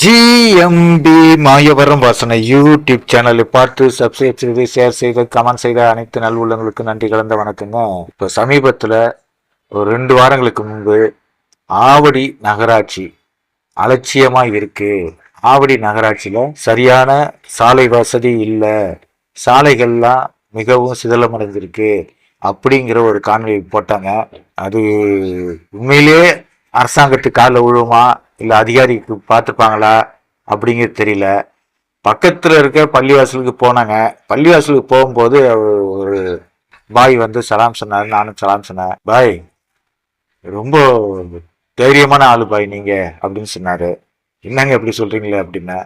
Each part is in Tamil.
ஜிஎம்பி மாயவரம் வாசனை யூடியூப் சேனலை பார்த்து சப்ஸ்கிரைப் செய்து ஷேர் செய்து கமெண்ட் செய்த அனைத்து நல்வுள்ளங்களுக்கு நன்றி கலந்த வணக்கங்க. இப்போ சமீபத்தில் ஒரு ரெண்டு வாரங்களுக்கு முன்பு ஆவடி நகராட்சி அலட்சியமாக இருக்கு. ஆவடி நகராட்சியில் சரியான சாலை வசதி இல்லை. சாலைகள்லாம் மிகவும் சிதலமடைந்திருக்கு அப்படிங்கிற ஒரு காணொலி போட்டாங்க. அது உண்மையிலேயே அரசாங்கத்துக்கு காலில் விழுமா இல்லை அதிகாரிக்கு பார்த்துப்பாங்களா? அப்படிங்கிறது தெரியல. பக்கத்தில் இருக்க பள்ளிவாசலுக்கு போனாங்க. பள்ளிவாசலுக்கு போகும்போது ஒரு பாய் வந்து சலாம் சொன்னார். நானும் சலாம் சொன்னேன். பாய் ரொம்ப தைரியமான ஆள் பாய் நீங்கள் அப்படின்னு சொன்னார். என்னங்க எப்படி சொல்கிறீங்களே அப்படின்னா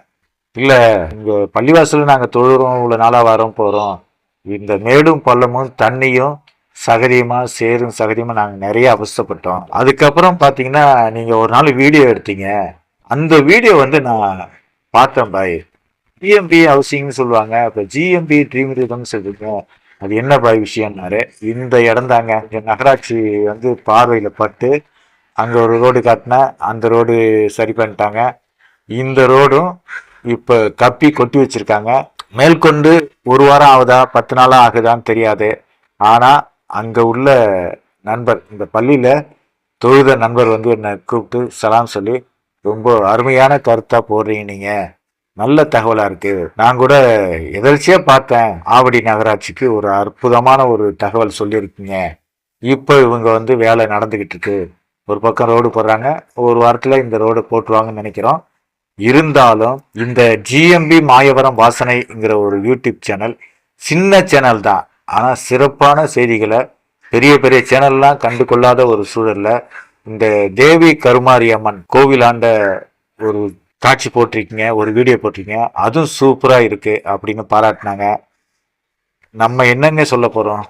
இல்லை இங்கே பள்ளிவாசலில் நாங்கள் தொழுகிறோம் இவ்வளோ நாளாக வரோம் போகிறோம் இந்த மேடும் பள்ளமும் தண்ணியும் சகதியமாக சேரும் சகதியமாக நாங்கள் நிறைய அவசப்பட்டோம். அதுக்கப்புறம் பார்த்தீங்கன்னா நீங்கள் ஒரு நாள் வீடியோ எடுத்தீங்க. அந்த வீடியோ வந்து நான் பார்த்தேன் பாய். ஜிஎம்பி ஹவுசிங்னு சொல்லுவாங்க. அப்போ ஜிஎம்பி ட்ரீம் ரீதம்னு சொல்லுங்க அது என்ன பாய் விஷயம்னாரு? இந்த இடம் தாங்க. இங்கே நகராட்சி வந்து பார்வையில் பட்டு அங்கே ஒரு ரோடு காட்டினா அந்த ரோடு சரி பண்ணிட்டாங்க. இந்த ரோடும் இப்போ கப்பி கொட்டி வச்சுருக்காங்க. மேற்கொண்டு ஒரு வாரம் ஆகுதா? பத்து நாளாக ஆகுதான்னு தெரியாது. ஆனால் அங்கே உள்ள நண்பர் இந்த பள்ளியில் தொழுத நண்பர் வந்து என்னை கூப்பிட்டு சலாம் சொல்லி ரொம்ப அருமையான கருத்தாக போடுறீங்க நீங்கள் நல்ல தகவலாக இருக்குது நான் கூட எதர்ச்சியாக பார்த்தேன். ஆவடி நகராட்சிக்கு ஒரு அற்புதமான ஒரு தகவல் சொல்லியிருக்கீங்க. இப்போ இவங்க வந்து வேலை நடந்துக்கிட்டு இருக்கு. ஒரு பக்கம் ரோடு போடுறாங்க. ஒரு வாரத்தில் இந்த ரோடு போட்டுருவாங்கன்னு நினைக்கிறோம். இருந்தாலும் இந்த ஜிஎம்பி மாயவரம் வாசனைங்கிற ஒரு யூடியூப் சேனல் சின்ன சேனல் தான். ஆனால் சிறப்பான செய்திகளை பெரிய பெரிய சேனல்லாம் கண்டு கொள்ளாத ஒரு சூழலில் இந்த தேவி கருமாரி அம்மன் கோவிலாண்ட ஒரு காட்சி போட்டிருக்கீங்க ஒரு வீடியோ போட்டிருக்கீங்க அதுவும் சூப்பராக இருக்கு அப்படின்னு பாராட்டினாங்க. நம்ம என்னங்க சொல்ல போகிறோம்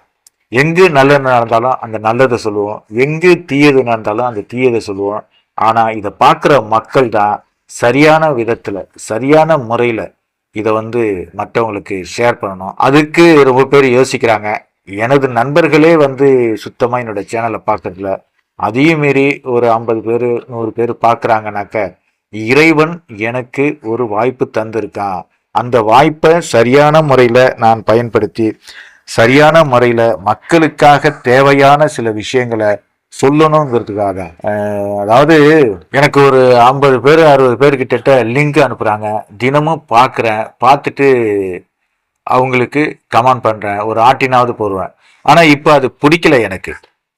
எங்கு நல்லது நடந்தாலும் அந்த நல்லதை சொல்லுவோம். எங்கு தீயது நடந்தாலும் அந்த தீயதை சொல்லுவோம். ஆனால் இதை பார்க்குற மக்கள் தான் சரியான விதத்தில் சரியான முறையில் இதை வந்து மற்றவங்களுக்கு ஷேர் பண்ணணும். அதுக்கு ரொம்ப பேர் யோசிக்கிறாங்க. எனது நண்பர்களே வந்து சுத்தமாக என்னோட சேனலை பார்க்கறதில்ல. அதையும் மீறி ஒரு ஐம்பது பேர் நூறு பேர் பார்க்குறாங்கனாக்க இறைவன் எனக்கு ஒரு வாய்ப்பு தந்திருக்கான் அந்த வாய்ப்பை சரியான முறையில் நான் பயன்படுத்தி சரியான முறையில் மக்களுக்காக தேவையான சில விஷயங்களை சொல்லணுங்கிறதுக்காக. அதாவது எனக்கு ஒரு ஐம்பது பேர் அறுபது பேர் கிட்ட லிங்க் அனுப்புகிறாங்க தினமும் பார்க்குறேன் பார்த்துட்டு அவங்களுக்கு கமெண்ட் பண்ணுறேன் ஒரு ஆட்டினாவது போடுவேன். ஆனால் இப்போ அது பிடிக்கல எனக்கு.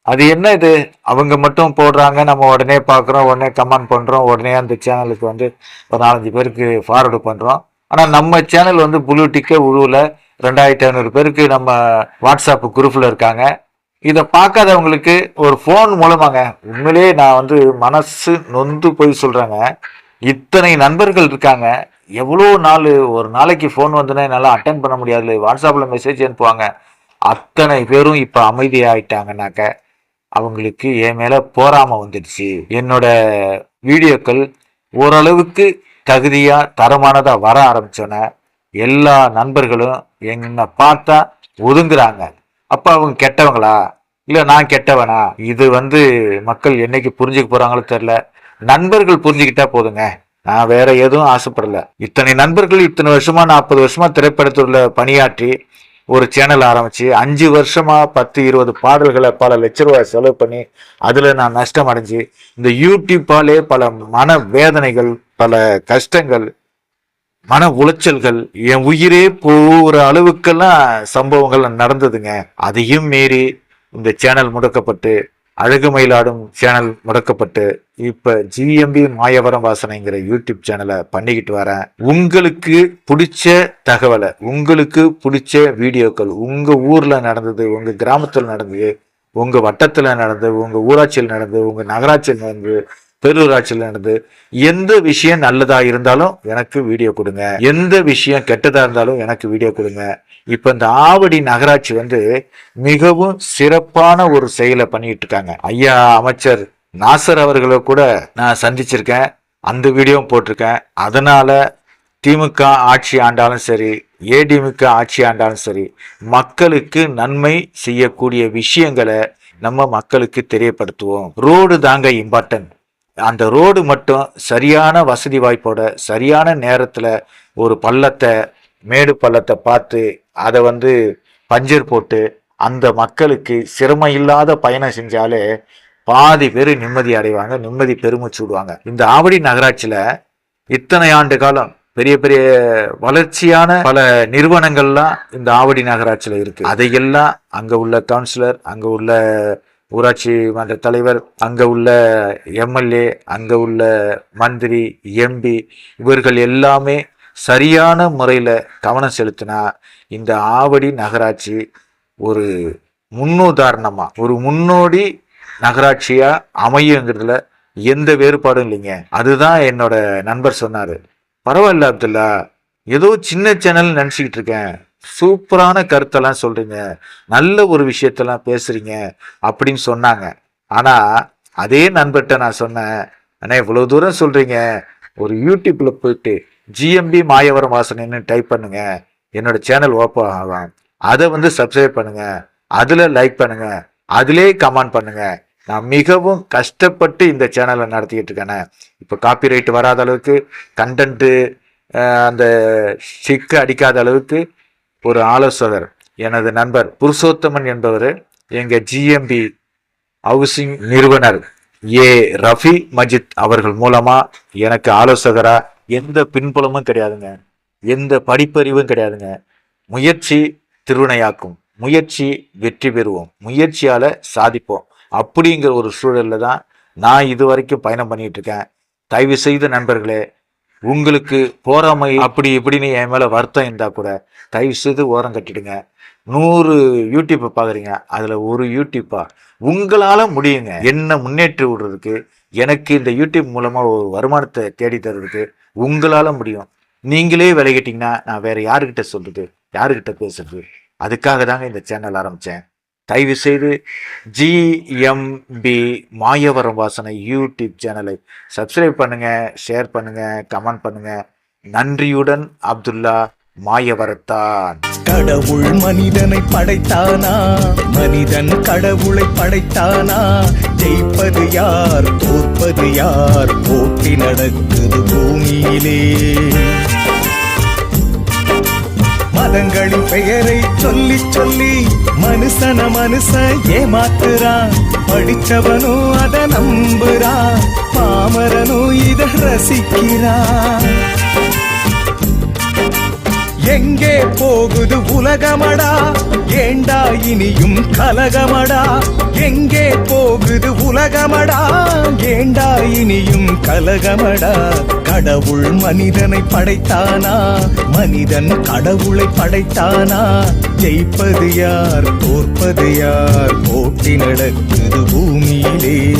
அது என்ன இது? அவங்க மட்டும் போடுறாங்க. நம்ம உடனே பார்க்குறோம் உடனே கமெண்ட் பண்ணுறோம் உடனே அந்த சேனலுக்கு வந்து ஒரு நாலஞ்சு பேருக்கு ஃபார்வர்டு பண்ணுறோம் ஆனால் நம்ம சேனல் வந்து புளூ டிக்கே உழுவில். ரெண்டாயிரத்தி ஐநூறு பேருக்கு நம்ம வாட்ஸ்அப் குரூப்பில் இருக்காங்க. இதை பார்க்காதவங்களுக்கு ஒரு ஃபோன் மூலமாங்க. உண்மையிலேயே நான் வந்து மனசு நொந்து போய் சொல்கிறேங்க இத்தனை நண்பர்கள் இருக்காங்க. எவ்வளோ நாள் ஒரு நாளைக்கு ஃபோன் வந்துன்னா என்னால் அட்டன் பண்ண முடியாது வாட்ஸ்அப்பில் மெசேஜ் அனுப்புவாங்க. அத்தனை பேரும் இப்போ அமைதியாயிட்டாங்கனாக்க அவங்களுக்கு என் மேலே போராமல் வந்துடுச்சு. என்னோட வீடியோக்கள் ஓரளவுக்கு தகுதியாக தரமானதாக வர ஆரம்பித்தோன்னே எல்லா நண்பர்களும் என்னை பார்த்தா ஒதுங்குறாங்க. அப்பா அவங்க கெட்டவங்களா? இல்லை நான் கெட்டவனா? இது வந்து மக்கள் என்னைக்கு புரிஞ்சுக்க போகிறாங்களோ தெரில நண்பர்கள் புரிஞ்சுக்கிட்டா போதுங்க. நான் வேற எதுவும் ஆசைப்படல. இத்தனை நண்பர்கள் இத்தனை வருஷமா நாற்பது வருஷமா திரைப்படத்துள்ள பணியாற்றி ஒரு சேனல் ஆரம்பிச்சு அஞ்சு வருஷமா பத்து இருபது பாடல்களை பல லட்ச ரூபாய் செலவு பண்ணி அதுல நான் நஷ்டம் அடைஞ்சு இந்த யூடியூப்பாலே பல மன வேதனைகள் பல கஷ்டங்கள் மன உளைச்சல்கள் என் உயிரே போகிற அளவுக்கெல்லாம் சம்பவங்கள் நடந்ததுங்க. அதையும் மீறி இந்த சேனல் முடக்கப்பட்டு அழகு மயிலாடும் சேனல் முடக்கப்பட்டு இப்ப ஜிஎம்பி மாயவரம் வாசனைங்கிற யூடியூப் சேனலை பண்ணிக்கிட்டு வரேன். உங்களுக்கு பிடிச்ச தகவலை உங்களுக்கு பிடிச்ச வீடியோக்கள் உங்க ஊர்ல நடந்தது உங்க கிராமத்தில் நடந்தது உங்க வட்டத்துல நடந்தது உங்க ஊராட்சியில் நடந்தது உங்க நகராட்சியில் நடந்தது பேரூராட்சியில் நடந்து எந்த விஷயம் நல்லதா இருந்தாலும் எனக்கு வீடியோ கொடுங்க. எந்த விஷயம் கெட்டதா இருந்தாலும் எனக்கு வீடியோ கொடுங்க. இப்ப இந்த ஆவடி நகராட்சி வந்து மிகவும் சிறப்பான ஒரு செயலை பண்ணிட்டு இருக்காங்க. ஐயா அமைச்சர் நாசர் அவர்களை கூட நான் சந்திச்சிருக்கேன். அந்த வீடியோவும் போட்டிருக்கேன். அதனால திமுக ஆட்சி ஆண்டாலும் சரி ஏடிமுக ஆட்சி ஆண்டாலும் சரி மக்களுக்கு நன்மை செய்யக்கூடிய விஷயங்களை நம்ம மக்களுக்கு தெரியப்படுத்துவோம். ரோடு தாங்க இம்பார்ட்டன்ட் அந்த ரோடு மட்டும் சரியான வசதி வாய்ப்போட சரியான நேரத்தில் ஒரு பள்ளத்தை மேடு பள்ளத்தை பார்த்து அதை வந்து பஞ்சர் போட்டு அந்த மக்களுக்கு சிரமம் இல்லாத பயணம் செஞ்சாலே பாதி பேர் நிம்மதி அடைவாங்க நிம்மதி பெருமூச்சு விடுவாங்க இந்த ஆவடி நகராட்சியில் இத்தனை ஆண்டு காலம் பெரிய பெரிய வளர்ச்சியான பல நிறுவனங்கள்லாம் இந்த ஆவடி நகராட்சியில் இருக்கு. அதையெல்லாம் அங்கே உள்ள கவுன்சிலர் அங்கே உள்ள ஊராட்சி மன்ற தலைவர் அங்கே உள்ள எம்எல்ஏ அங்கே உள்ள மந்திரி எம்பி இவர்கள் எல்லாமே சரியான முறையில் கவனம் செலுத்தினா இந்த ஆவடி நகராட்சி ஒரு முன்னுதாரணமாக ஒரு முன்னோடி நகராட்சியாக அமையுங்கிறதுல எந்த வேறுபாடும் இல்லைங்க. அதுதான் என்னோட நண்பர் சொன்னார். பரவாயில்ல அப்துல்லா ஏதோ சின்ன சேனல் நினச்சிக்கிட்டு இருக்கேன். சூப்பரான கருத்தெல்லாம் சொல்றீங்க. நல்ல ஒரு விஷயத்தெல்லாம் பேசுறீங்க அப்படின்னு சொன்னாங்க. ஆனா அதே நண்பர்கிட்ட நான் சொன்னேன் ஆனால் இவ்வளவு தூரம் சொல்றீங்க. ஒரு யூடியூப்ல போயிட்டு ஜிஎம்பி மாயவரம் வாசனைன்னு டைப் பண்ணுங்க. என்னோட சேனல் ஓப்பன் ஆகும் அதை வந்து சப்ஸ்கிரைப் பண்ணுங்க. அதுல லைக் பண்ணுங்க. அதிலே கமெண்ட் பண்ணுங்க. நான் மிகவும் கஷ்டப்பட்டு இந்த சேனலை நடத்திக்கிட்டு இருக்கேனே இப்போ காப்பிரைட் வராத அளவுக்கு கண்டென்ட்டு அந்த ஸ்டிக்கு அடிக்காத அளவுக்கு ஒரு ஆலோசகர் எனது நண்பர் புருஷோத்தமன் என்பவர் எங்கள் ஜிஎம்பி ஹவுசிங் நிறுவனர் ஏ. ரஃபி மஜித் அவர்கள் மூலமாக எனக்கு ஆலோசகராக எந்த பின்புலமும் கிடையாதுங்க. எந்த படிப்பறிவும் கிடையாதுங்க. முயற்சி திருவினையாக்கும். முயற்சி வெற்றி பெறுவோம். முயற்சியால் சாதிப்போம். அப்படிங்கிற ஒரு சூழலில் தான் நான் இது வரைக்கும் பயணம் பண்ணிகிட்ருக்கேன் இருக்கேன். தயவு செய்த நண்பர்களே உங்களுக்கு போறாமை அப்படி இப்படின்னு என் மேல வருத்தம் இருந்தா கூட தயவு செய்து ஓரம் கட்டிடுங்க. நூறு யூடியூப்பை பார்க்குறீங்க அதில் ஒரு யூடியூப்பா? உங்களால் முடியுங்க. என்ன முன்னேற்றி விடுறதுக்கு எனக்கு இந்த யூடியூப் மூலமாக ஒரு வருமானத்தை தேடி தருவதுக்கு உங்களால் முடியும். நீங்களே விலகிட்டீங்கன்னா நான் வேற யாருக்கிட்ட சொல்றது யாருக்கிட்ட பேசுறது? அதுக்காக தாங்க இந்த சேனல் ஆரம்பித்தேன் தயவு செய்து ஜிஎம்பி மாயவரம் வாசனை யூடியூப் சேனலை சப்ஸ்கிரைப் பண்ணுங்க ஷேர் பண்ணுங்க கமெண்ட் பண்ணுங்க. நன்றியுடன் அப்துல்லா மாயவரத்தான். கடவுள் மனிதனை படைத்தானா? மனிதன் கடவுளை படைத்தானா? ஜெயிப்பது யார் தோற்பது யார்? போட்டி நடக்குது பூமியிலே. மதங்களின் பெயரை சொல்லி சொல்லி மனுஷன மனுஷன் ஏமாத்துறான் படிச்சவனும் அதை நம்புறான் பாமரனும் இதை ரசிக்கிறான் எங்கே போகுது உலகமடா? ஏண்டா இனியும் கலகமடா? எங்கே போகுது உலகமடா? ஏண்டா இனியும் கலகமடா? கடவுள் மனிதனை படைத்தானா? மனிதன் கடவுளை படைத்தானா? ஜெயிப்பது யார்? தோற்பது யார்? போட்டி நடக்குது பூமியிலே.